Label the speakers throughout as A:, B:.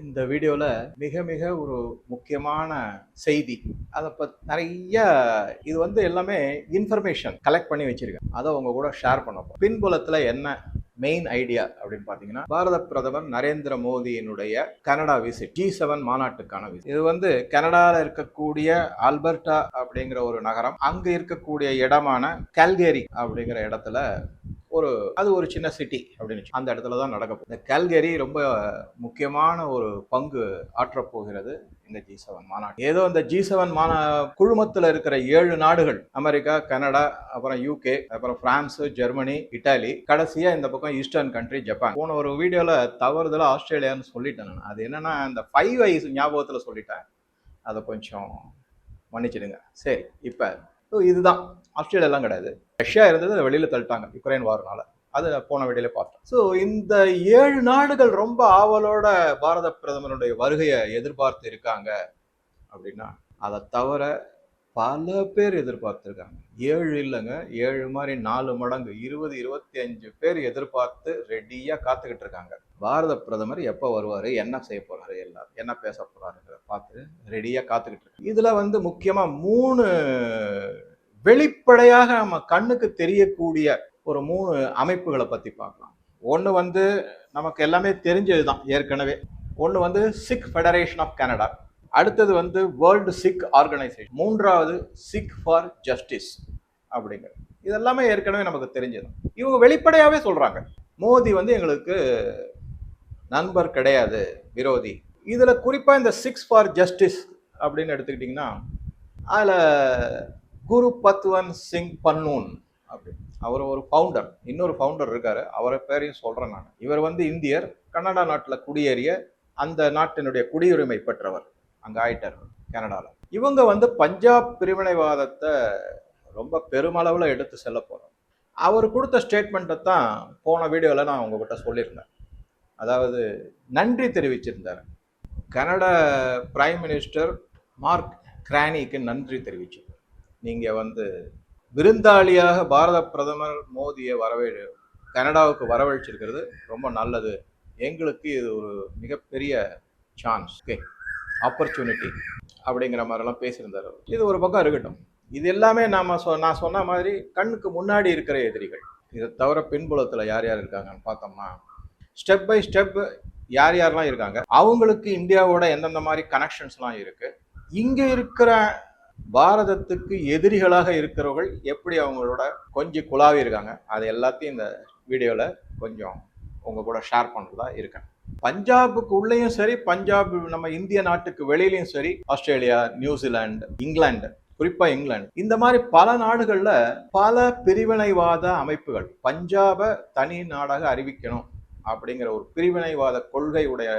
A: இந்த வீடியோவில் மிக மிக ஒரு முக்கியமான செய்தி. அதை பத் நிறைய இது வந்து எல்லாமே இன்ஃபர்மேஷன் கலெக்ட் பண்ணி வச்சிருக்கேன். அதை உங்கள் கூட ஷேர் பண்ணப்போ பின்புலத்தில் என்ன மெயின் ஐடியா அப்படின்னு பார்த்தீங்கன்னா பாரத பிரதமர் நரேந்திர மோடியினுடைய கனடா விசிட் ஜி செவன் மாநாட்டுக்கான விசிட் இது வந்து கனடாவில் இருக்கக்கூடிய ஆல்பர்டா அப்படிங்கிற ஒரு நகரம் அங்கே இருக்கக்கூடிய இடமான கல்கேரி அப்படிங்கிற இடத்துல ஒரு அது ஒரு சின்ன சிட்டி அப்படின்னு அந்த இடத்துல தான் நடக்கும் இந்த கேல்கரி ரொம்ப முக்கியமான ஒரு பங்கு ஆற்றப்போகிறது இந்த ஜி செவன் மாநாடு. ஏதோ இந்த ஜி செவன் மாநா குழுமத்தில் இருக்கிற ஏழு நாடுகள் அமெரிக்கா கனடா அப்புறம் யூகே அப்புறம் பிரான்ஸ் ஜெர்மனி இட்டாலி கடைசியாக இந்த பக்கம் ஈஸ்டர்ன் கண்ட்ரி ஜப்பான் போன ஒரு வீடியோவில் தவறுதலா ஆஸ்திரேலியான்னு சொல்லிட்டேன் நான். அது என்னன்னா இந்த ஃபைவ் ஐஸ் ஞாபகத்தில் சொல்லிட்டேன். அதை கொஞ்சம் மன்னிச்சிடுங்க. சரி இப்போ ஸோ இதுதான். ஆஸ்திரேலியாலாம் கிடையாது. ரஷ்யா இருந்தது அதை தள்ளிட்டாங்க யுக்ரைன் வார்னால. அதை போன வீடியோல பார்த்தோம் ஸோ இந்த ஏழு நாடுகள் ரொம்ப ஆவலோட பாரத பிரதமருடைய வருகையை எதிர்பார்த்து இருக்காங்க அப்படின்னா அதை தவிர பல பேர் எதிர்பார்த்துருக்காங்க. ஏழு இல்லைங்க ஏழு மாதிரி நாலு மடங்கு இருபது இருபத்தி அஞ்சு பேர் எதிர்பார்த்து ரெடியாக காத்துக்கிட்டு இருக்காங்க. பாரத பிரதமர் எப்போ வருவார் என்ன செய்ய போகிறாரு எல்லாரும் என்ன பேச போகிறாருங்கிறத பார்த்து ரெடியாக காத்துக்கிட்டு இருக்காங்க. இதில் வந்து முக்கியமாக மூணு வெளிப்படையாக நம்ம கண்ணுக்கு தெரியக்கூடிய ஒரு மூணு அமைப்புகளை பற்றி பார்க்கலாம். ஒன்று வந்து நமக்கு எல்லாமே தெரிஞ்சது தான் ஏற்கனவே. ஒன்று வந்து சிக் ஃபெடரேஷன் ஆஃப் கனடா. அடுத்தது வந்து வேர்ல்டு சிக் ஆர்கனைசேஷன். மூன்றாவது சிக் ஃபார் ஜஸ்டிஸ் அப்படிங்கிறது இதெல்லாமே ஏற்கனவே நமக்கு தெரிஞ்சது இவங்க வெளிப்படையாகவே சொல்கிறாங்க மோதி வந்து எங்களுக்கு நண்பர் கிடையாது விரோதி. இதில் குறிப்பாக இந்த சிக்ஸ் ஃபார் ஜஸ்டிஸ் அப்படின்னு எடுத்துக்கிட்டிங்கன்னா அதில் குரு பத்வன் சிங் பன்னூன் அப்படி. அவர் ஒரு ஃபவுண்டர் இன்னொரு ஃபவுண்டர் இருக்காரு. அவரை பேரையும் சொல்கிறேன் நான். இவர் வந்து இந்தியர் கனடா நாட்டில் குடியேறிய அந்த நாட்டினுடைய குடியுரிமை பெற்றவர். அங்கே ஆயிட்டார் கனடாவில் இவங்க வந்து பஞ்சாப் பிரிவினைவாதத்தை ரொம்ப பெருமளவில் எடுத்து செல்ல போகிறோம் அவர் கொடுத்த ஸ்டேட்மெண்ட்டை தான் போன வீடியோவில் நான் உங்ககிட்ட சொல்லியிருந்தேன். அதாவது நன்றி தெரிவிச்சிருந்தார். கனடா பிரைம் மினிஸ்டர் மார்க் கிரானிக்கு நன்றி தெரிவிச்சு. நீங்கள் வந்து விருந்தாளியாக பாரத பிரதமர் மோடியை வரவே கனடாவுக்கு வரவழைச்சிருக்கிறது ரொம்ப நல்லது. எங்களுக்கு இது ஒரு மிகப்பெரிய சான்ஸ் ஓகே ஆப்பர்ச்சுனிட்டி அப்படிங்கிற மாதிரிலாம் பேசியிருந்தார் இது ஒரு பக்கம் இருக்கட்டும். இது எல்லாமே நாம் சொ நான் சொன்ன மாதிரி கண்ணுக்கு முன்னாடி இருக்கிற எதிரிகள். இதை தவிர பின்புலத்தில் யார் யார் இருக்காங்கன்னு பார்த்தோம்னா ஸ்டெப் பை ஸ்டெப் யார் யாரெல்லாம் இருக்காங்க? அவங்களுக்கு இந்தியாவோட எந்தெந்த மாதிரி கனெக்ஷன்ஸ்லாம் இருக்குது இங்கே இருக்கிற பாரதத்துக்கு எதிரிகளாக இருக்கிறவர்கள் எப்படி அவங்களோட கொஞ்சம் குழாவி இருக்காங்க அது எல்லாத்தையும் இந்த வீடியோவில் கொஞ்சம் உங்கள் கூட ஷேர் பண்ணுறதா இருக்கேன். பஞ்சாபுக்கு உள்ளேயும் சரி பஞ்சாப் நம்ம இந்திய நாட்டுக்கு வெளியிலையும் சரி ஆஸ்திரேலியா நியூசிலாந்து இங்கிலாந்து குறிப்பாக இங்கிலாந்து. இந்த மாதிரி பல நாடுகளில் பல பிரிவினைவாத அமைப்புகள் பஞ்சாபை தனி நாடாக அறிவிக்கணும் அப்படிங்கிற ஒரு பிரிவினைவாத கொள்கையுடைய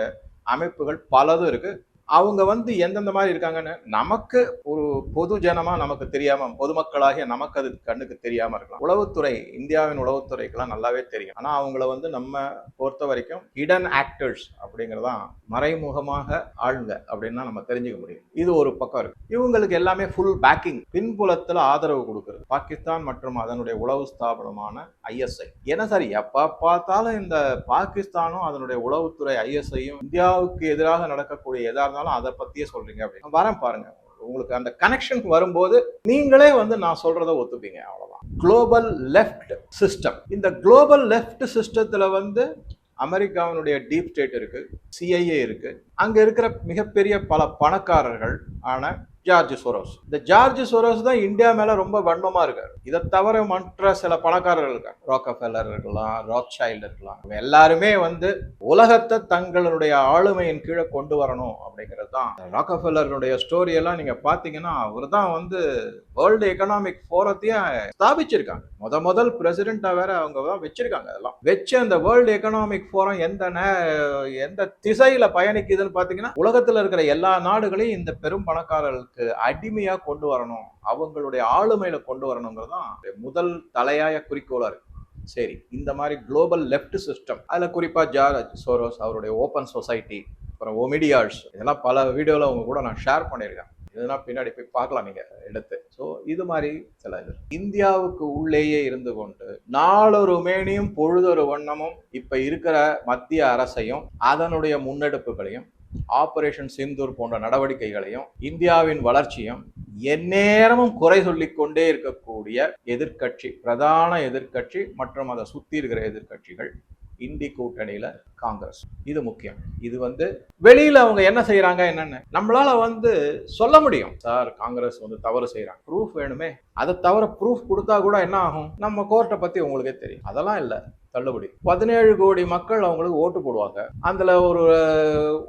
A: அமைப்புகள் பலதும் இருக்குது அவங்க வந்து எந்தெந்த மாதிரி இருக்காங்கன்னு நமக்கு ஒரு பொது ஜனமா நமக்கு தெரியாம பொதுமக்களாகிய நமக்கு அது கண்ணுக்கு தெரியாம இருக்கலாம். உளவுத்துறை இந்தியாவின் உளவுத்துறைக்கெல்லாம் நல்லாவே தெரியும். ஆனா அவங்கள வந்து நம்ம பொறுத்த வரைக்கும் இடன் ஆக்டர்ஸ் அப்படிங்கறதான் மறைமுகமாக ஆளுங்க அப்படின்னு நம்ம தெரிஞ்சுக்க முடியும். இது ஒரு பக்கம் இருக்கு. இவங்களுக்கு எல்லாமே ஃபுல் பேக்கிங் பின்புலத்துல ஆதரவு கொடுக்குறது. பாகிஸ்தான் மற்றும் அதனுடைய உளவு ஸ்தாபனமான ஐஎஸ்ஐ ஏன்னா சார் எப்ப பார்த்தாலும் இந்த பாகிஸ்தானும் அதனுடைய உளவுத்துறை ஐஎஸ்ஐயும் இந்தியாவுக்கு எதிராக நடக்கக்கூடிய எதா இருந்தாலும் அதை பத்தியே சொல்றீங்க அப்படின்னு வரேன் பாருங்க. உங்களுக்கு அந்த கனெக்ஷன் வரும்போது நீங்களே வந்து நான் சொல்றதை ஒத்துப்பீங்க அவ்வளவுதான். குளோபல் லெஃப்ட் சிஸ்டம் இந்த குளோபல் லெஃப்ட் சிஸ்டத்துல வந்து அமெரிக்காவினுடைய டீப் ஸ்டேட் இருக்கு சிஐஏ இருக்கு. அங்க இருக்கிற மிகப்பெரிய பல பணக்காரர்கள் ஆன ஜார்ஜ் சோரோஸ். இந்த ஜார்ஜ் சோரோஸ் தான் இந்தியா மேல ரொம்ப வன்மமா இருக்காரு. இதை தவிர மற்ற சில பணக்காரர்கள் இருக்காங்க. ராக்கஃபெல்லர் இருக்கலாம் ராக்சைல்ட் இருக்கலாம். எல்லாருமே வந்து உலகத்தை தங்களுடைய ஆளுமையின் கீழே கொண்டு வரணும் அப்படிங்கிறது தான். ராக்கஃபெல்லருடைய ஸ்டோரி எல்லாம் நீங்க பாத்தீங்கன்னா அவர் தான் வந்து வேர்ல்டு எக்கனாமிக் ஃபோரத்தையும் ஸ்தாபிச்சிருக்காங்க. முத முதல் பிரசிடென்ட்டா வேற அவங்க தான் வச்சிருக்காங்க அதெல்லாம். வச்சு அந்த வேர்ல்டு எக்கனாமிக் ஃபோரம் எந்த நே- எந்த திசையில பயணிக்குதுன்னு பாத்தீங்கன்னா உலகத்துல இருக்கிற எல்லா நாடுகளையும் இந்த பெரும் பணக்காரர்களுக்கு அடிமையா கொண்டு வரணும் அவங்களுடைய ஆளுமையில கொண்டு வரணுங்கிறது தான் முதல் தலையாய குறிக்கோளா இருக்கு. சரி இந்த மாதிரி குளோபல் லெஃப்ட் சிஸ்டம் அதில் குறிப்பாக ஜார்ஜ் சோரோஸ் அவருடைய ஓப்பன் சொசைட்டி அப்புறம் ஒமிடியார்ஸ் இதெல்லாம் பல வீடியோவில் அவங்க கூட நான் ஷேர் பண்ணியிருக்கேன். இதெல்லாம் பின்னாடி போய் பார்க்கலாம் நீங்கள் எடுத்து. ஸோ இது மாதிரி சில இது. இந்தியாவுக்கு உள்ளேயே இருந்து கொண்டு நாளொரு மேனியும் பொழுதொரு வண்ணமும் இப்போ இருக்கிற மத்திய அரசையும் அதனுடைய முன்னெடுப்புகளையும் ஆபரேஷன் சிந்தூர் போன்ற நடவடிக்கைகளையும் இந்தியாவின் வளர்ச்சியும் எந்நேரமும் குறை சொல்லிக்கொண்டே இருக்கக்கூடிய எதிர்க்கட்சி பிரதான எதிர்க்கட்சி மற்றும் அதை சுத்தி இருக்கிற எதிர்க்கட்சிகள் இந்தி கூட்டணியில காங்கிரஸ். இது முக்கியம். இது வந்து வெளியில அவங்க என்ன செய்யறாங்க என்னன்னு நம்மளால வந்து சொல்ல முடியும். சார் காங்கிரஸ் வந்து தவறு செய்யறாங்க ப்ரூஃப் வேணுமே. அதை தவிர ப்ரூஃப் கொடுத்தா கூட என்ன ஆகும்? நம்ம கோர்ட்டை பத்தி உங்களுக்கே தெரியும். அதெல்லாம் இல்ல. தள்ளுபடி. பதினேழு கோடி மக்கள் அவங்களுக்கு ஓட்டு போடுவாங்க. அதுல ஒரு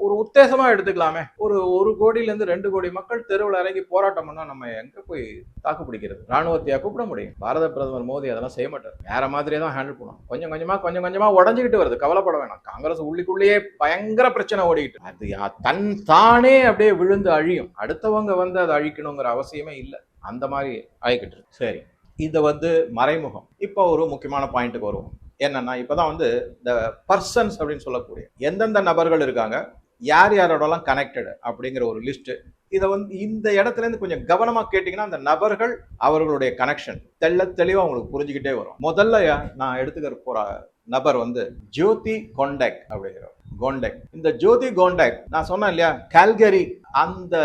A: ஒரு உத்தேசமா எடுத்துக்கலாமே. ஒரு ஒரு கோடியில இருந்து ரெண்டு கோடி மக்கள் தெருவில் இறங்கி போராட்டம் பண்ணா நம்ம எங்க போய் தாக்கு பிடிக்கிறது? ராணுவத்தையா கூப்பிட முடியும்? பாரத பிரதமர் மோடி அதெல்லாம் செய்ய மாட்டார். வேற மாதிரியே தான் ஹேண்டில் பண்ணுவோம் கொஞ்சம் கொஞ்சமா கொஞ்சம் கொஞ்சமா உடஞ்சிக்கிட்டு வருது. கவலைப்பட வேணாம். காங்கிரஸ் உள்ளிக்குள்ளேயே பயங்கர பிரச்சனை ஓடிக்கிட்டு அது தன் தானே அப்படியே விழுந்து அழியும். அடுத்தவங்க வந்து அதை அழிக்கணுங்கிற அவசியமே இல்லை. அந்த மாதிரி ஆகிக்கிட்டு சரி. இதை வந்து மறைமுகம். இப்போ ஒரு முக்கியமான பாயிண்ட்டுக்கு வருவோம். என்னன்னா இப்போதான் வந்து இந்த பர்சன்ஸ் அப்படின்னு சொல்லக்கூடிய எந்தெந்த நபர்கள் இருக்காங்க யார் யாரோடலாம் கனெக்டட் அப்படிங்கிற ஒரு லிஸ்ட்டு இதை வந்து இந்த இடத்துல இருந்து கொஞ்சம் கவனமாக கேட்டிங்கன்னா அந்த நபர்கள் அவர்களுடைய கனெக்ஷன் தெள்ள தெளிவாக உங்களுக்கு புரிஞ்சுக்கிட்டே வரும். முதல்ல நான் எடுத்துக்கிற போகிற நபர் வந்து ஜோதி கொண்டக் அப்படிங்கிறவர். கோண்டக். இந்த ஜோதி கோண்டக் நான் சொன்னேன் இல்லையா கால்கரி அந்த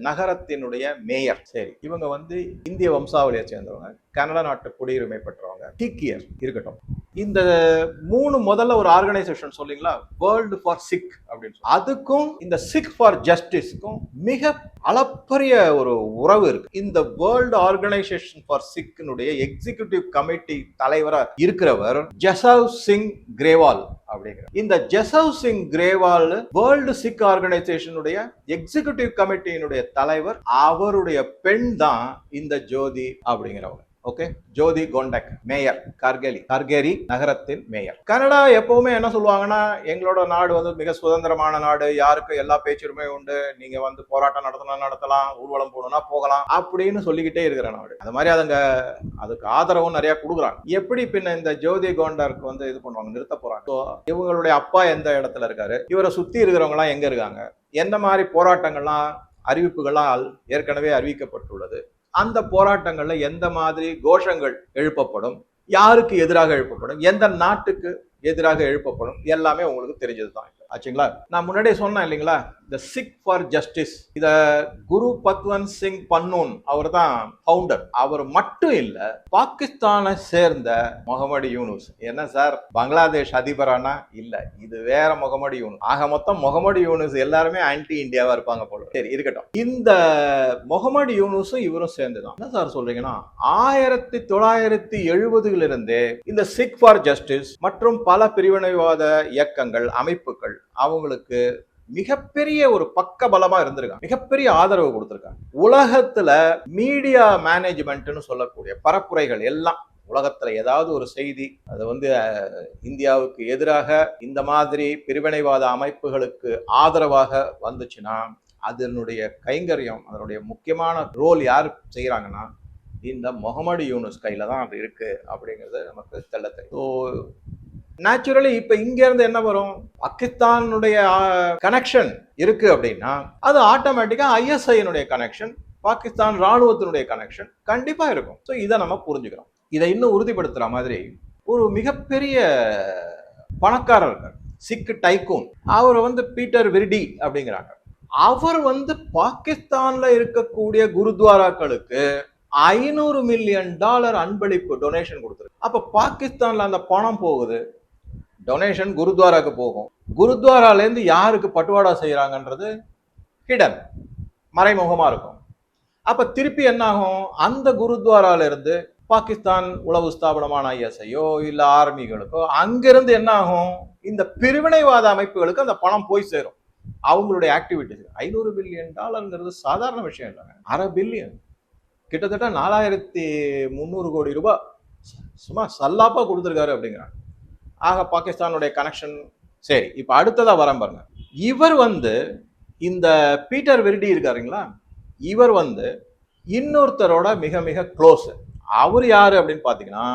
A: நகரத்தினுடைய மேயர். சரி இவங்க வந்து இந்திய வம்சாவளியை சேர்ந்தவங்க கனடா நாட்டு குடியுரிமை பெற்றவங்க சீக்கியர் இருக்கட்டும். இந்த மூணு முதல்ல ஒரு ஆர்கனைசேஷன் சொல்லிங்களா வேர்ல்டு ஃபார் சிக் அப்படின்னு அதுக்கும் இந்த சிக் ஃபார் ஜஸ்டிஸ்க்கும் மிக அளப்பரிய ஒரு உறவு இருக்கு. இந்த வேர்ல்டு ஆர்கனைசேஷன் ஃபார் சிக்னுடைய எக்ஸிகியூட்டிவ் கமிட்டி தலைவராக இருக்கிறவர் ஜெசவ் சிங் கிரேவால் அப்படிங்கிற. இந்த ஜெசவ் சிங் கிரேவால் வேர்ல்டு சிக் ஆர்கனைசேஷனுடைய எக்ஸிகியூட்டிவ் கமிட்டியினுடைய தலைவர் அவருடைய பெண் தான் இந்த ஜோதி அப்படிங்கிறவங்க ஓகே ஜோதி கோண்டக் மேயர் கார்கேலி கார்கேரி நகரத்தின் மேயர் கனடா எப்பவுமே என்ன சொல்லுவாங்கன்னா எங்களோட நாடு வந்து மிக சுதந்திரமான நாடு. யாருக்கும் எல்லா பேச்சுரிமை உண்டு. நீங்க வந்து போராட்டம் நடத்தணும் நடத்தலாம் ஊர்வலம் போகணும்னா போகலாம் அப்படின்னு சொல்லிக்கிட்டே இருக்கிற நாடு. அது மாதிரி அதுங்க அதுக்கு ஆதரவும் நிறைய கொடுக்குறாங்க. எப்படி பின்ன இந்த ஜோதி கோண்டருக்கு வந்து இது பண்ணுவாங்க நிறுத்த போறாங்க? இவங்களுடைய அப்பா எந்த இடத்துல இருக்காரு? இவரை சுத்தி இருக்கிறவங்க எல்லாம் எங்க இருக்காங்க? எந்த மாதிரி போராட்டங்கள்லாம் அறிவிப்புகளால் ஏற்கனவே அறிவிக்கப்பட்டுள்ளது? அந்த போராட்டங்களில் எந்த மாதிரி கோஷங்கள் எழுப்பப்படும்? யாருக்கு எதிராக எழுப்பப்படும்? எந்த நாட்டுக்கு எதிராக எழுப்பப்படும். எல்லாமே உங்களுக்கு தெரிஞ்சது தான் ஆச்சுங்களா? நான் முன்னாடியே சொன்னேன் இல்லைங்களா? இந்த சிக் ஃபார் ஜஸ்டிஸ் இத குரு பத்வந்த் சிங் பன்னூன் அவர் தான் ஃபவுண்டர் அவர் மட்டும் இல்ல பாகிஸ்தானை சேர்ந்த முகமது யூனுஸ். என்ன சார்? பங்களாதேஷ் அதிபரானா? இல்ல இது வேற முகமது யூனுஸ். ஆக மொத்தம் முகமது யூனுஸ் எல்லாருமே ஆன்டி இந்தியாவா இருப்பாங்க போல. சரி இருக்கட்டும். இந்த முகமது யூனுஸும் இவரும் சேர்ந்துதான். என்ன சார் சொல்றீங்கன்னா ஆயிரத்தி தொள்ளாயிரத்தி எழுபதுல இருந்தே இந்த சிக் ஃபார் ஜஸ்டிஸ் மற்றும் பல பிரிவினைவாத இயக்கங்கள் அமைப்புகள் அவங்களுக்கு மிகப்பெரிய ஒரு பக்க பலமா இருந்திருக்காங்க. மிகப்பெரிய ஆதரவு கொடுத்திருக்காங்க. உலகத்துல மீடியா மேனேஜ்மெண்ட்னு சொல்லக்கூடிய பரப்புரைகள் எல்லாம் உலகத்துல ஏதாவது ஒரு செய்தி அது வந்து இந்தியாவுக்கு எதிராக இந்த மாதிரி பிரிவினைவாத அமைப்புகளுக்கு ஆதரவாக வந்துச்சுன்னா அதனுடைய கைங்கரியம் அதனுடைய முக்கியமான ரோல் யார் செய்கிறாங்கன்னா இந்த முகமது யூனுஸ் கையில தான் அது இருக்கு அப்படிங்கிறது நமக்கு தெல்ல தெரியும். ஸோ நேச்சுரலி இப்ப இங்க இருந்து என்ன வரும்? பாகிஸ்தானுடைய கனெக்ஷன் இருக்கு அப்படின்னா அது ஆட்டோமேட்டிக்கா ஐஎஸ்ஐனுடைய கனெக்ஷன் பாகிஸ்தான் ராணுவத்தினுடைய கனெக்ஷன் கண்டிப்பா இருக்கும். ஸோ இதை நம்ம புரிஞ்சுக்கிறோம். இதை இன்னும் உறுதிப்படுத்துற மாதிரி ஒரு மிகப்பெரிய பணக்காரர் இருக்கார் சிக்கு டைக்கும் அவர் வந்து பீட்டர் விர்டி அப்படிங்கிறாங்க. அவர் வந்து பாகிஸ்தான்ல இருக்கக்கூடிய குருத்வாராக்களுக்கு ஐநூறு மில்லியன் டாலர் அன்பளிப்பு டொனேஷன் கொடுத்துருக்கு. அப்ப பாகிஸ்தான்ல அந்த பணம் போகுது. டொனேஷன் குருத்வாராக்கு போகும். குருத்வாராலேருந்து யாருக்கு பட்டுவாடா செய்கிறாங்கன்றது ஹிடன் மறைமுகமாக இருக்கும். அப்போ திருப்பி என்னாகும்? அந்த குருத்வாராலேருந்து பாகிஸ்தான் உளவு ஸ்தாபனமான ஐஎஸ்ஐயோ இல்லை ஆர்மிகளுக்கோ அங்கிருந்து என்னாகும்? இந்த பிரிவினைவாத அமைப்புகளுக்கு அந்த பணம் போய் சேரும். அவங்களுடைய ஆக்டிவிட்டிஸ் ஐநூறு பில்லியன் டாலர்ங்கிறது சாதாரண விஷயம் இல்லைங்க. அரை பில்லியன் கிட்டத்தட்ட நாலாயிரத்தி முந்நூறு கோடி ரூபாய். சும்மா சல்லாப்பாக கொடுத்துருக்காரு அப்படிங்கிறாங்க. ஆக பாகிஸ்தானுடைய கனெக்ஷன் சரி இப்போ அடுத்ததாக வரேன் பாருங்க. இவர் வந்து இந்த பீட்டர் விருடி இருக்காருங்களா இவர் வந்து இன்னொருத்தரோட மிக மிக க்ளோஸ் அவர் யாரு அப்படின்னு பார்த்தீங்கன்னா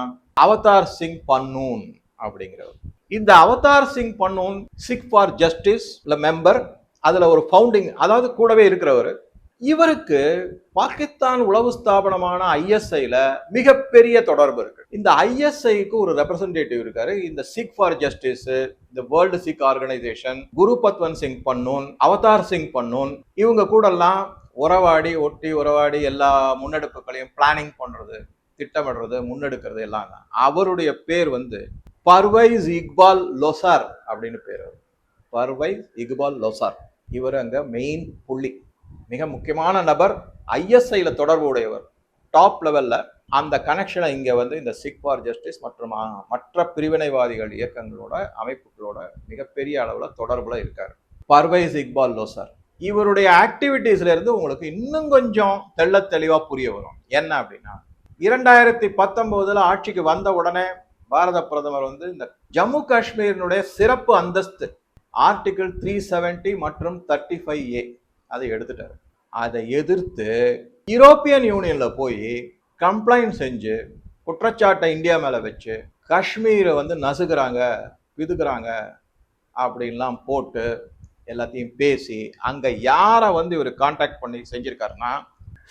A: அவதார் சிங் பன்னூன் அப்படிங்கிறவர். இந்த Avtar Singh Pannun Sikh for justice member அதில் ஒரு ஃபவுண்டிங் அதாவது கூடவே இருக்கிறவர். இவருக்கு பாகிஸ்தான் உளவு ஸ்தாபனமான ஐஎஸ்ஐல மிகப்பெரிய தொடர்பு இருக்கு. இந்த ஐஎஸ்ஐக்கு ஒரு ரெப்ரசன்டேட்டிவ் இருக்காரு. இந்த சிக் ஃபார் ஜஸ்டிஸ் இந்த world Sikh organisation Gurpatwant Singh Pannun Avtar Singh Pannun இவங்க கூடலாம் உறவாடி ஒட்டி உறவாடி எல்லா முன்னெடுப்புகளையும் பிளானிங் பண்றது திட்டமிடுறது முன்னெடுக்கிறது எல்லாம் தான். அவருடைய பேர் வந்து பர்வைஸ் இக்பால் லொசார் அப்படின்னு பேர் பர்வைஸ் இக்பால் லொசார். இவர் அங்க மெயின் புள்ளி. மிக முக்கியமான நபர் ஐஎஸ்ஐயில் தொடர்பு உடையவர். டாப் லெவலில் அந்த கனெக்ஷனை இங்கே வந்து இந்த சிக் ஃபார் ஜஸ்டிஸ் மற்றும் மற்ற பிரிவினைவாதிகள் இயக்கங்களோட அமைப்புகளோட மிகப்பெரிய அளவில் தொடர்பில் இருக்கார். பர்வைஸ் இக்பால் லோசர் இவருடைய ஆக்டிவிட்டீஸ்லேருந்து உங்களுக்கு இன்னும் கொஞ்சம் தெள்ள தெளிவாக புரிய வரும். என்ன அப்படின்னா இரண்டாயிரத்தி பத்தொம்போதில் ஆட்சிக்கு வந்த உடனே பாரத பிரதமர் வந்து இந்த ஜம்மு காஷ்மீரினுடைய சிறப்பு அந்தஸ்து ஆர்டிகிள் த்ரீ செவன்டி மற்றும் தேர்ட்டி ஃபைவ் ஏ அதை எடுத்துட்டார். அதை எதிர்த்து யூரோப்பியன் யூனியனில் போய் கம்ப்ளைண்ட் செஞ்சு குற்றச்சாட்டை இந்தியா மேலே வச்சு காஷ்மீரை வந்து நசுக்கிறாங்க பிதுக்குறாங்க அப்படின்லாம் போட்டு எல்லாத்தையும் பேசி அங்கே யாரை வந்து இவர் காண்டாக்ட் பண்ணி செஞ்சுருக்காருன்னா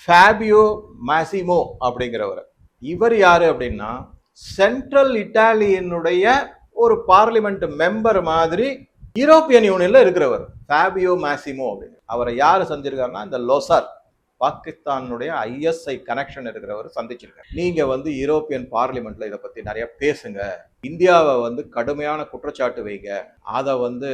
A: ஃபேபியோ மாசிமோ அப்படிங்கிறவர். இவர் யார் அப்படின்னா சென்ட்ரல் இட்டாலியனுடைய ஒரு பார்லிமெண்ட் மெம்பர் மாதிரி யூரோப்பியன் யூனியன்ல இருக்கிறவர் ஃபேபியோ மாசிமோ அப்படின்னு. அவரை யார் சந்திச்சிருக்காருன்னா இந்த லொசார் பாகிஸ்தானுடைய ஐஎஸ்ஐ கனெக்ஷன் இருக்கிறவர் சந்திச்சிருக்காரு. நீங்க வந்து யூரோப்பியன் பார்லிமெண்ட்ல இதை பத்தி நிறைய பேசுங்க. இந்தியாவை வந்து கடுமையான குற்றச்சாட்டு வைங்க. அதை வந்து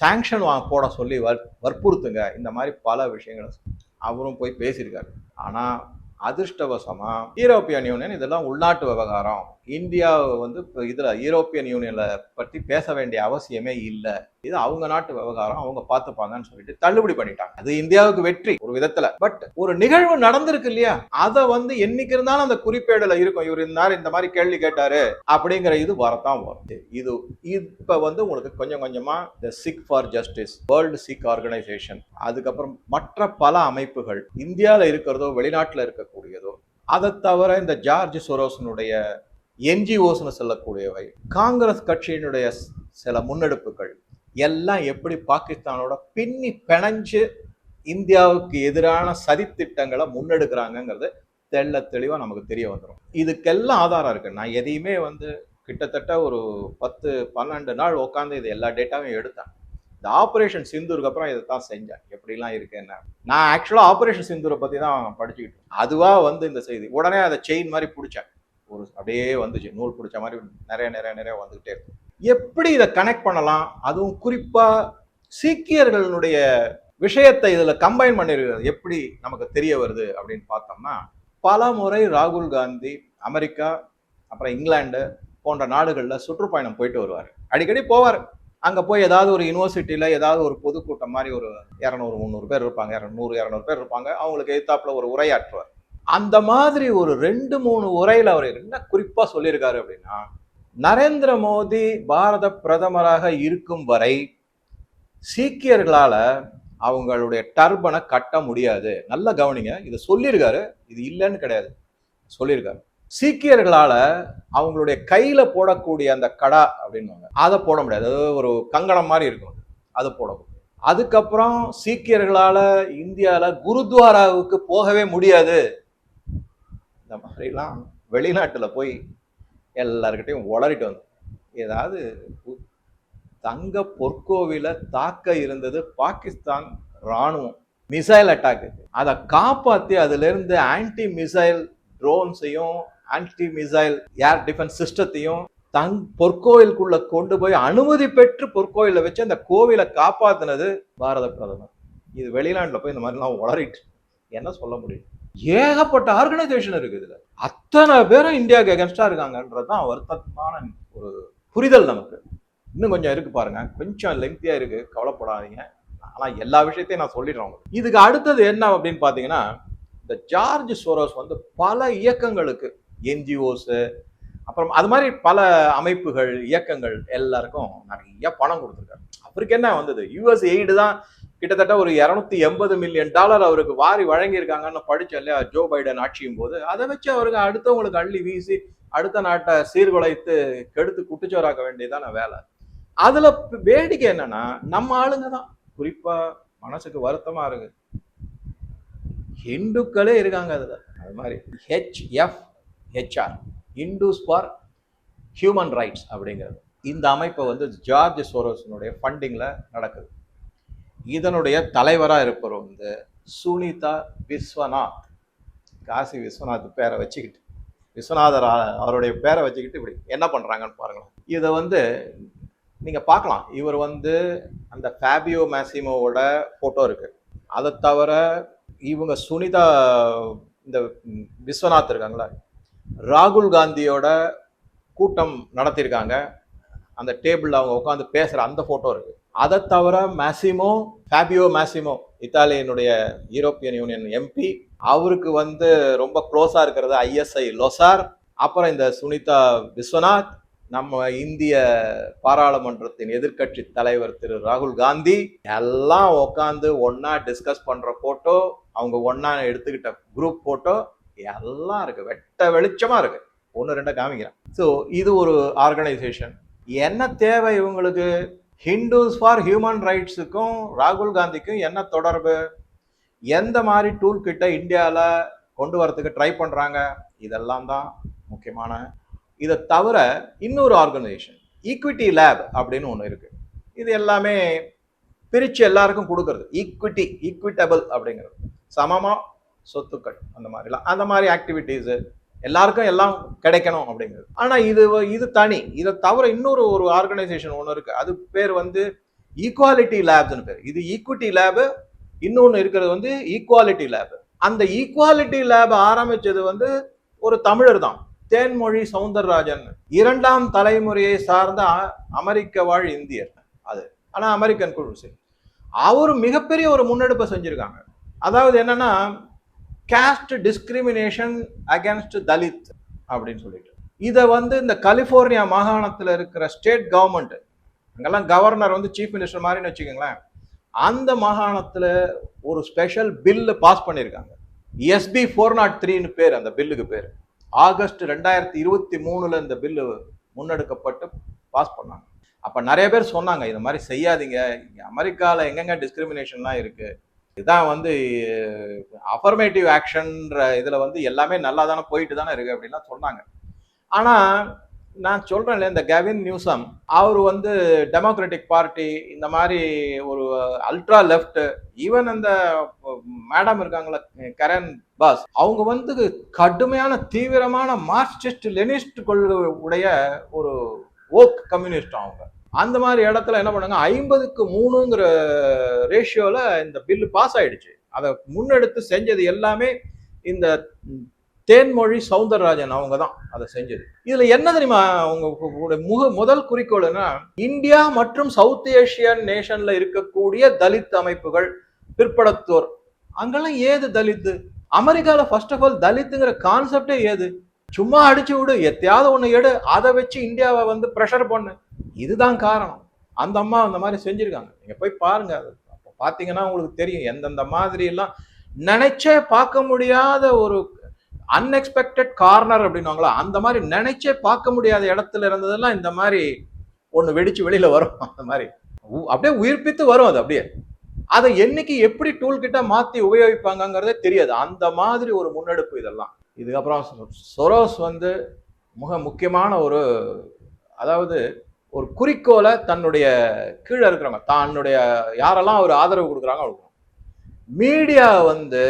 A: சாங்ஷன் போட சொல்லி வர் வற்புறுத்துங்க. இந்த மாதிரி பல விஷயங்களை அவரும் போய் பேசியிருக்காரு. ஆனா அதிர்ஷ்டவசமா யூரோப்பியன் யூனியன் இதெல்லாம் உள்நாட்டு விவகாரம். இந்தியாவை வந்து இப்போ இதில் யூரோப்பியன் யூனியனில் பற்றி பேச வேண்டிய அவசியமே இல்லை. இது அவங்க நாட்டு விவகாரம் அவங்க பார்த்துப்பாங்கன்னு சொல்லிட்டு தள்ளுபடி பண்ணிட்டாங்க. அது இந்தியாவுக்கு வெற்றி ஒரு விதத்துல. பட் ஒரு நிகழ்வு நடந்திருக்கு இல்லையா? அதை வந்து என்னைக்கு இருந்தாலும் அந்த குறிப்பேடுல இருக்கும். இவர் இருந்தார் இந்த மாதிரி கேள்வி கேட்டாரு அப்படிங்கிற இது வரத்தான் வரும். இது இப்ப வந்து உங்களுக்கு கொஞ்சம் கொஞ்சமா the Sikh for justice world Sikh organisation அதுக்கப்புறம் மற்ற பல அமைப்புகள் இந்தியாவில் இருக்கிறதோ வெளிநாட்டில் இருக்கக்கூடியதோ அதை தவிர இந்த ஜார்ஜ் சொரோசனுடைய என்ஜிஓஸ்னு சொல்லக்கூடியவை காங்கிரஸ் கட்சியினுடைய சில முன்னெடுப்புகள் எல்லாம் எப்படி பாகிஸ்தானோட பின்னி பிணைஞ்சு இந்தியாவுக்கு எதிரான சதித்திட்டங்களை முன்னெடுக்கிறாங்கங்கிறது தெள்ள தெளிவாக நமக்கு தெரிய வந்துடும் இதுக்கெல்லாம் ஆதாரம் இருக்கு. நான் எதையுமே வந்து கிட்டத்தட்ட ஒரு பத்து பன்னெண்டு நாள் உட்காந்து இது எல்லா டேட்டாவையும் எடுத்தேன். இந்த ஆப்ரேஷன் சிந்தூருக்கு அப்புறம் இதை தான் செஞ்சேன். எப்படிலாம் இருக்குன்னு நான் ஆக்சுவலாக ஆப்ரேஷன் சிந்தூரை பற்றி தான் படிச்சுக்கிட்டு அதுவாக வந்து இந்த செய்தி. உடனே அதை செயின் மாதிரி பிடிச்சேன். ஒரு அப்படியே வந்துச்சு. நூல் பிடிச்ச மாதிரி நிறைய நிறைய நிறைய வந்துகிட்டே இருக்கும் எப்படி இதை கனெக்ட் பண்ணலாம்? அதுவும் குறிப்பா சீக்கியர்களுடைய விஷயத்தை இதில் கம்பைன் பண்ணிருக்கிறது. எப்படி நமக்கு தெரிய வருது அப்படின்னு பார்த்தோம்னா பல முறை ராகுல் காந்தி அமெரிக்கா அப்புறம் இங்கிலாந்து போன்ற நாடுகளில் சுற்றுப்பயணம் போயிட்டு வருவார். அடிக்கடி போவார். அங்கே போய் ஏதாவது ஒரு யூனிவர்சிட்டியில் ஏதாவது ஒரு பொதுக்கூட்டம் மாதிரி ஒரு இரநூறு முந்நூறு பேர் இருப்பாங்க. இரநூறு இரநூறு பேர் இருப்பாங்க. அவங்களுக்கு எதிர்த்தாப்புல ஒரு உரையாற்றுவார். அந்த மாதிரி ஒரு ரெண்டு மூணு உரையில் அவர் என்ன குறிப்பாக சொல்லியிருக்காரு அப்படின்னா நரேந்திர மோடி பாரத பிரதமராக இருக்கும் வரை சீக்கியர்களால் அவங்களுடைய டர்பனை கட்ட முடியாது. நல்ல கவனிங்க இதை சொல்லியிருக்காரு இது இல்லைன்னு கிடையாது. சொல்லியிருக்காரு. சீக்கியர்களால் அவங்களுடைய கையில் போடக்கூடிய அந்த கடா அப்படின்னுவாங்க அதை போட முடியாது. அது ஒரு கங்கணம் மாதிரி இருக்கும் அது. போட அதுக்கப்புறம் சீக்கியர்களால் இந்தியாவில் குருத்வாராவுக்கு போகவே முடியாது. இந்த மாதிரிலாம் வெளிநாட்டில் போய் எல்லாருக்கிட்டையும் உளறிட்டு வந்து ஏதாவது தங்க பொற்கோவில தாக்க இருந்தது பாகிஸ்தான் ராணுவம் மிசைல் அட்டாக்கு அதை காப்பாற்றி அதிலிருந்து ஆன்டி மிசைல் ட்ரோன்ஸையும் ஆன்டி மிசைல் ஏர் டிஃபென்ஸ் சிஸ்டத்தையும் தங் பொற்கோவிலுக்குள்ள கொண்டு போய் அனுமதி பெற்று பொற்கோவில வச்சு அந்த கோவிலை காப்பாத்தினது பாரத பிரதமர். இது வெளிநாட்டில் போய் இந்த மாதிரிலாம் உளறிட்டு என்ன சொல்ல முடியும்? ஏகப்பட்ட ஆர்கனைசேஷன் இருக்குது இதுல. அத்தனை பேரும் இந்தியாவுக்கு எகன்ஸ்டா இருக்காங்கன்றது தான் வருத்தமான ஒரு புரிதல் நமக்கு. இன்னும் கொஞ்சம் இருக்கு பாருங்க. கொஞ்சம் லெங்க்தியா இருக்கு. கவலைப்படாதீங்க. ஆனா எல்லா விஷயத்தையும் நான் சொல்லிடுறேன் உங்களுக்கு. இதுக்கு அடுத்தது என்ன அப்படின்னு பாத்தீங்கன்னா இந்த ஜார்ஜ் சோரோஸ் வந்து பல இயக்கங்களுக்கு என்ஜிஓஸ் அப்புறம் அது மாதிரி பல அமைப்புகள் இயக்கங்கள் எல்லாருக்கும் நிறைய பணம் கொடுத்துருக்காரு. அவருக்கு என்ன வந்தது? யூஎஸ் எய்டு தான் கிட்டத்தட்ட ஒரு இரநூத்தி எண்பது மில்லியன் டாலர் அவருக்கு வாரி வழங்கியிருக்காங்கன்னு படிச்ச இல்லையா ஜோ பைடன் ஆட்சியும் போது. அதை வச்சு அவருக்கு அடுத்தவங்களுக்கு அள்ளி வீசி அடுத்த நாட்டை சீர்குலைத்து கெடுத்து குட்டுச்சோராக்க வேண்டியதான வேலை. அதுல வேடிக்கை என்னன்னா நம்ம ஆளுங்க தான். குறிப்பா மனசுக்கு வருத்தமா இருக்கு. ஹிந்துக்களே இருக்காங்க அதில். அது மாதிரி HF HR Hindus for human rights அப்படிங்கிறது. இந்த அமைப்பை வந்து ஜார்ஜ் சோரோஸினுடைய ஃபண்டிங்கில் நடக்குது. இதனுடைய தலைவராக இருப்பவர் வந்து சுனிதா விஸ்வநாத். காசி விஸ்வநாத் பேரை வச்சுக்கிட்டு விஸ்வநாதர் அவருடைய பேரை வச்சுக்கிட்டு இப்படி என்ன பண்ணுறாங்கன்னு பாருங்களேன். இதை வந்து நீங்கள் பார்க்கலாம். இவர் வந்து அந்த ஃபேபியோ மேசிமோவோட ஃபோட்டோ இருக்குது அதை தவிர இவங்க சுனிதா இந்த விஸ்வநாத் இருக்காங்களா ராகுல் காந்தியோட கூட்டம் நடத்தியிருக்காங்க. அந்த டேபிளில் அவங்க உட்காந்து பேசுகிற அந்த ஃபோட்டோ இருக்குது அதை தவிர மேசிமோ ஃபேபியோ மேசிமோ இத்தாலியனுடைய யூரோப்பியன் யூனியன் எம்பி அவருக்கு வந்து ரொம்ப க்ளோஸாக இருக்கிறது ஐஎஸ்ஐ லொசார் அப்புறம் இந்த சுனிதா விஸ்வநாத் நம்ம இந்திய பாராளுமன்றத்தின் எதிர்க்கட்சி தலைவர் திரு ராகுல் காந்தி எல்லாம் உட்காந்து ஒன்னா டிஸ்கஸ் பண்ற போட்டோ அவங்க ஒன்னா எடுத்துக்கிட்ட குரூப் போட்டோ எல்லாம் இருக்கு. வெட்ட வெளிச்சமா இருக்கு. ஒன்று ரெண்டா காமிக்கிறேன். ஸோ இது ஒரு ஆர்கனைசேஷன் என்ன தேவை இவங்களுக்கு? ஹிந்துஸ் ஃபார் ஹியூமன் ரைட்ஸுக்கும் ராகுல் காந்திக்கும் என்ன தொடர்பு? எந்த மாதிரி டூல் கிட்ட இந்தியாவில் கொண்டு வரதுக்கு ட்ரை பண்ணுறாங்க இதெல்லாம் தான் முக்கியமான. இதை தவிர இன்னொரு ஆர்கனைசேஷன் ஈக்விட்டி லேப் அப்படின்னு ஒன்று இருக்குது இது எல்லாமே பிரித்து எல்லாருக்கும் கொடுக்கறது. ஈக்விட்டி ஈக்விட்டபிள் அப்படிங்கிறது. சமமாக சொத்துக்கள். அந்த மாதிரிலாம். அந்த மாதிரி ஆக்டிவிட்டீஸு எல்லாருக்கும் எல்லாம் கிடைக்கணும் அப்படிங்கிறது. ஆனால் இது இது தனி. இதை தவிர இன்னொரு ஒரு ஆர்கனைசேஷன் ஒன்று இருக்கு. அது பேர் வந்து ஈக்குவாலிட்டி லேப்ஸ்னு பேர். இது ஈக்விட்டி லேபு இன்னொன்று இருக்கிறது வந்து ஈக்குவாலிட்டி லேப் அந்த ஈக்குவாலிட்டி லேப் ஆரம்பிச்சது வந்து ஒரு தமிழர் தான். தேன்மொழி சவுந்தரராஜன். இரண்டாம் தலைமுறையை சார்ந்த அமெரிக்க வாழ் இந்தியர் அது. ஆனால் அமெரிக்கன் குழு சரி. அவர் மிகப்பெரிய ஒரு முன்னெடுப்பை செஞ்சுருக்காங்க. அதாவது என்னன்னா கேஸ்ட் டிஸ்கிரிமினேஷன் அகேன்ஸ்ட் தலித் அப்படின்னு சொல்லிட்டு. இதை வந்து இந்த கலிஃபோர்னியா மாகாணத்தில் இருக்கிற ஸ்டேட் கவர்மெண்ட் அங்கெல்லாம் கவர்னர் வந்து சீஃப் மினிஸ்டர் மாதிரின்னு வச்சுக்கோங்களேன் அந்த மாகாணத்தில் ஒரு ஸ்பெஷல் பில்லு பாஸ் பண்ணியிருக்காங்க எஸ்பி ஃபோர் நாட் த்ரீன்னு oh பேர் அந்த பில்லுக்கு பேர். ஆகஸ்ட் ரெண்டாயிரத்தி இருபத்தி மூணில் இந்த பில்லு முன்னெடுக்கப்பட்டு பாஸ் பண்ணாங்க. அப்போ நிறைய பேர் சொன்னாங்க இந்த மாதிரி செய்யாதீங்க அமெரிக்காவில் எங்கெங்க டிஸ்கிரிமினேஷன்லாம் இருக்குது இதான் வந்து அஃபர்மேட்டிவ் ஆக்ஷன்ற இதில் வந்து எல்லாமே நல்லா தானே போயிட்டு தானே இருக்கு அப்படின்லாம் சொன்னாங்க. ஆனால் நான் சொல்றேன்ல இந்த கெவின் நியூசம் அவர் வந்து டெமோக்ராட்டிக் பார்ட்டி இந்த மாதிரி ஒரு அல்ட்ரா லெஃப்ட் ஈவன் அந்த மேடம் இருக்காங்களா கரண் பாஸ் அவங்க வந்து கடுமையான தீவிரமான மார்க்சிஸ்ட் லெனிஸ்ட் கொள்கை உடைய ஒரு ஓக் கம்யூனிஸ்ட் அவங்க. அந்த மாதிரி இடத்துல என்ன பண்ணாங்க? ஐம்பதுக்கு மூணுங்கிற ரேஷியோவில் இந்த பில்லு பாஸ் ஆயிடுச்சு. அதை முன்னெடுத்து செஞ்சது எல்லாமே இந்த தேன்மொழி சவுந்தரராஜன் அவங்க தான் அதை செஞ்சது. இதுல என்ன தெரியுமா? அவங்க முக முதல் குறிக்கோள்னா இந்தியா மற்றும் சவுத் ஏஷியன் நேஷன்ல இருக்கக்கூடிய தலித் அமைப்புகள் பிற்படுத்தோர். அங்கெல்லாம் ஏது தலித்து? அமெரிக்கால ஃபர்ஸ்ட் ஆஃப் ஆல் தலித்துங்கிற கான்செப்டே ஏது? சும்மா அடிச்சு விடு எத்தையாவது ஒன்று எடு அதை வச்சு இந்தியாவை வந்து ப்ரெஷர் பண்ணு. இதுதான் காரணம். அந்த அம்மா அந்த மாதிரி செஞ்சுருக்காங்க. நீங்கள் போய் பாருங்கள் அது அப்போ பார்த்தீங்கன்னா உங்களுக்கு தெரியும். எந்தெந்த மாதிரிலாம் நினைச்சே பார்க்க முடியாத ஒரு அன்எக்ஸ்பெக்டட் கார்னர் அப்படின்னுவாங்களா? அந்த மாதிரி நினைச்சே பார்க்க முடியாத இடத்துல இருந்ததெல்லாம் இந்த மாதிரி ஒன்று வெடிச்சு வெளியில் வரும். அந்த மாதிரி. உ- அப்படியே உயிர்ப்பித்து வரும் அது அப்படியே. அதை என்னைக்கு எப்படி டூல் கிட்ட மாற்றி உபயோகிப்பாங்கங்கிறதே தெரியாது. அந்த மாதிரி ஒரு முன்னெடுப்பு இதெல்லாம். இதுக்கப்புறம் சொ- சொரோஸ் வந்து மிக முக்கியமான ஒரு அதாவது ஒரு குறிக்கோளை தன்னுடைய கீழே இருக்கிறவங்க தன்னுடைய யாரெல்லாம் அவர் ஆதரவு கொடுக்குறாங்க அவருக்கு மீடியா வந்து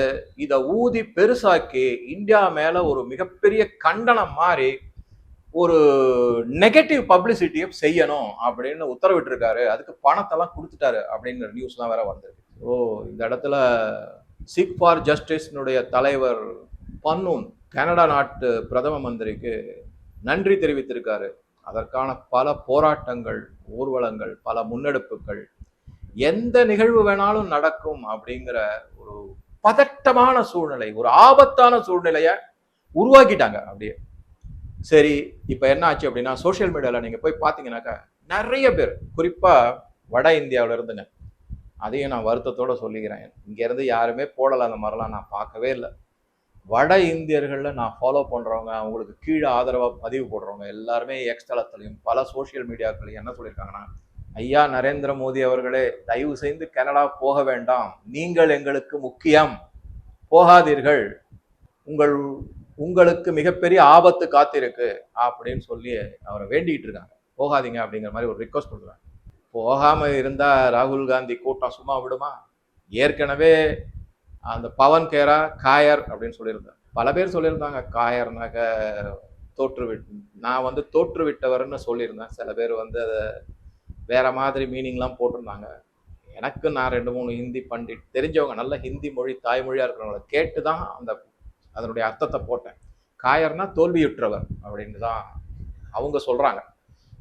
A: இதை ஊதி பெருசாக்கி இந்தியா மேல ஒரு மிகப்பெரிய கண்டனம் மாதிரி ஒரு நெகட்டிவ் பப்ளிசிட்டியை செய்யணும் அப்படின்னு உத்தரவிட்டிருக்காரு. அதுக்கு பணத்தெல்லாம் கொடுத்துட்டாரு அப்படிங்கிற நியூஸ்லாம் வேற வந்திருக்கு. ஓ இந்த இடத்துல சிக் ஃபார் ஜஸ்டிஸ்னுடைய தலைவர் பன்னூன் கனடா நாட்டு பிரதம மந்திரிக்கு நன்றி தெரிவித்திருக்காரு. அதற்கான பல போராட்டங்கள் ஊர்வலங்கள் பல முன்னெடுப்புகள் எந்த நிகழ்வு வேணாலும் நடக்கும் அப்படிங்கிற ஒரு பதட்டமான சூழ்நிலை ஒரு ஆபத்தான சூழ்நிலையை உருவாக்கிட்டாங்க அப்படியே. சரி இப்போ என்ன ஆச்சு அப்படின்னா சோஷியல் மீடியாவில் நீங்கள் போய் பார்த்தீங்கன்னாக்கா நிறைய பேர் குறிப்பாக வட இந்தியாவில் இருந்துங்க. அதையும் நான் வருத்தத்தோடு சொல்லிக்கிறேன். இங்கேருந்து யாருமே போடலை அந்த மாதிரிலாம் நான் பார்க்கவே இல்லை. வட இந்தியர்களில் நான் ஃபாலோ பண்ணுறவங்க அவங்களுக்கு கீழே ஆதரவாக பதிவு போடுறவங்க எல்லாருமே எக்ஸ்தலத்துலையும் பல சோஷியல் மீடியாக்களையும் என்ன சொல்லியிருக்காங்கன்னா ஐயா நரேந்திர மோடி அவர்களே தயவு செய்து கனடா போக வேண்டாம். நீங்கள் எங்களுக்கு முக்கியம். போகாதீர்கள். உங்கள் உங்களுக்கு மிகப்பெரிய ஆபத்து காத்திருக்கு. அப்படின்னு சொல்லி அவரை வேண்டிகிட்டு இருக்காங்க. போகாதீங்க. அப்படிங்கிற மாதிரி ஒரு ரிக்வஸ்ட் பண்ணுறாங்க போகாமல் இருந்தால் ராகுல் காந்தி கூட்டம் சும்மா விடுமா? ஏற்கனவே அந்த பவன் கேரா காயர் அப்படின்னு சொல்லியிருந்தேன் பல பேர் சொல்லியிருந்தாங்க காயர்னாக்க தோற்றுவிட் நான் வந்து தோற்றுவிட்டவர்னு சொல்லியிருந்தேன். சில பேர் வந்து அதை வேற மாதிரி மீனிங்லாம் போட்டிருந்தாங்க. எனக்கு நான் ரெண்டு மூணு ஹிந்தி பண்டிட் தெரிஞ்சவங்க நல்ல ஹிந்தி மொழி தாய்மொழியாக இருக்கிறவங்கள கேட்டு தான் அந்த அதனுடைய அர்த்தத்தை போட்டேன். காயர்னா தோல்வியுற்றவர் அப்படின்னு தான் அவங்க சொல்கிறாங்க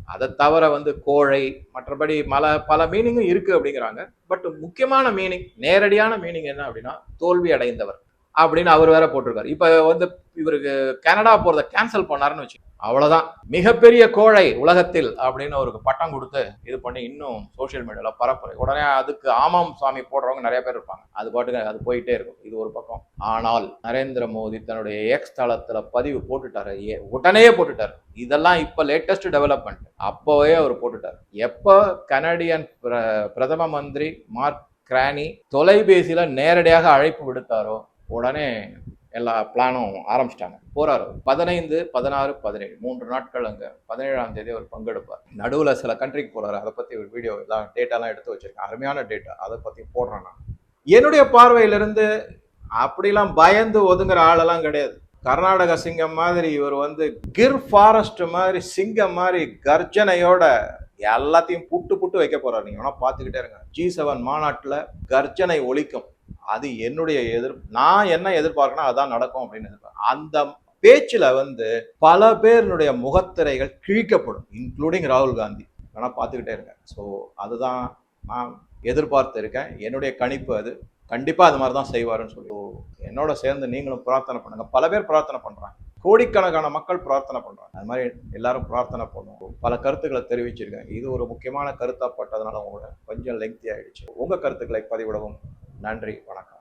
A: அதை தவிர வந்து கோழை மற்றபடி மல பல மீனிங்கும் இருக்குது அப்படிங்கிறாங்க. பட் முக்கியமான மீனிங் நேரடியான மீனிங் என்ன அப்படின்னா தோல்வி அடைந்தவர். அப்படின்னு அவர் வேற போட்டிருக்காரு. இப்போ வந்து இவருக்கு கனடா போறத கேன்சல் பண்ணாருன்னு வச்சு அவ்வளவுதான். மிகப்பெரிய கோழை உலகத்தில் அப்படின்னு அவருக்கு பட்டம் கொடுத்து இது பண்ணி இன்னும் சோஷியல் மீடியால பரப்புரை உடனே அதுக்கு ஆமாம் சாமி போடுறவங்க நிறைய பேர் இருப்பாங்க. அது பாட்டுக்கு அது போயிட்டே இருக்கும். இது ஒரு பக்கம். ஆனால் நரேந்திர மோடி தன்னுடைய எக்ஸ் தளத்துல பதிவு போட்டுட்டாரு. ஏ- உடனே போட்டுட்டாரு. இதெல்லாம் இப்ப லேட்டஸ்ட் டெவலப்மெண்ட் அப்போவே அவர் போட்டுட்டார். எப்போ கனடியன் பிரதம மந்திரி மார்க் கிரானி தொலைபேசியில நேரடியாக அழைப்பு விடுத்தாரோ உடனே எல்லா பிளானும் ஆரம்பிச்சிட்டாங்க. போறாரு. பதினைந்து பதினாறு பதினேழு மூன்று நாட்கள் அங்கே. பதினேழாம் தேதி அவர் பங்கெடுப்பார். நடுவில் சில கண்ட்ரிக்கு போகிறாரு அதை பற்றி ஒரு வீடியோ எல்லாம் டேட்டாலாம் எடுத்து வச்சிருக்கேன். அருமையான டேட்டா அதை பற்றி போடுறேன் நான். என்னுடைய பார்வையிலிருந்து அப்படிலாம் பயந்து ஒதுங்குற ஆளெல்லாம் கிடையாது. கர்நாடக சிங்கம் மாதிரி இவர் வந்து கிர் ஃபாரஸ்ட் மாதிரி சிங்கம் மாதிரி கர்ஜனையோட எல்லாத்தையும் புட்டு புட்டு வைக்க போறாரு. நீங்க வேணா பார்த்துக்கிட்டே இருங்க. ஜி செவன் மாநாட்டில் கர்ஜனை ஒழிக்கும். அது என்னுடைய எதிர் நான் என்ன எதிர்பார்க்கணும் அதான் நடக்கும் அப்படின்னு அந்த பேச்சில் வந்து பல பேருடைய முகத்திரைகள் கிழிக்கப்படும் இன்க்ளூடிங் ராகுல் காந்தி. ஆனால் பார்த்துக்கிட்டே இருக்கேன் ஸோ அதுதான் நான் எதிர்பார்த்து இருக்கேன். என்னுடைய கணிப்பு அது. கண்டிப்பாக அது மாதிரி தான் செய்வாருன்னு சொல்லி. என்னோட சேர்ந்து நீங்களும் பிரார்த்தனை பண்ணுங்கள் பல பேர் பிரார்த்தனை பண்ணுறாங்க கோடிக்கணக்கான மக்கள் பிரார்த்தனை பண்ணுறாங்க அது மாதிரி எல்லாரும் பிரார்த்தனை பண்ணுவோம். பல கருத்துக்களை தெரிவிச்சிருக்கேன் இது ஒரு முக்கியமான கருத்தா பட்டதுனால உங்களோட கொஞ்சம் லெங்க்தி ஆகிடுச்சு உங்கள் கருத்துக்களை பதிவிடவும் நன்றி வணக்கம்.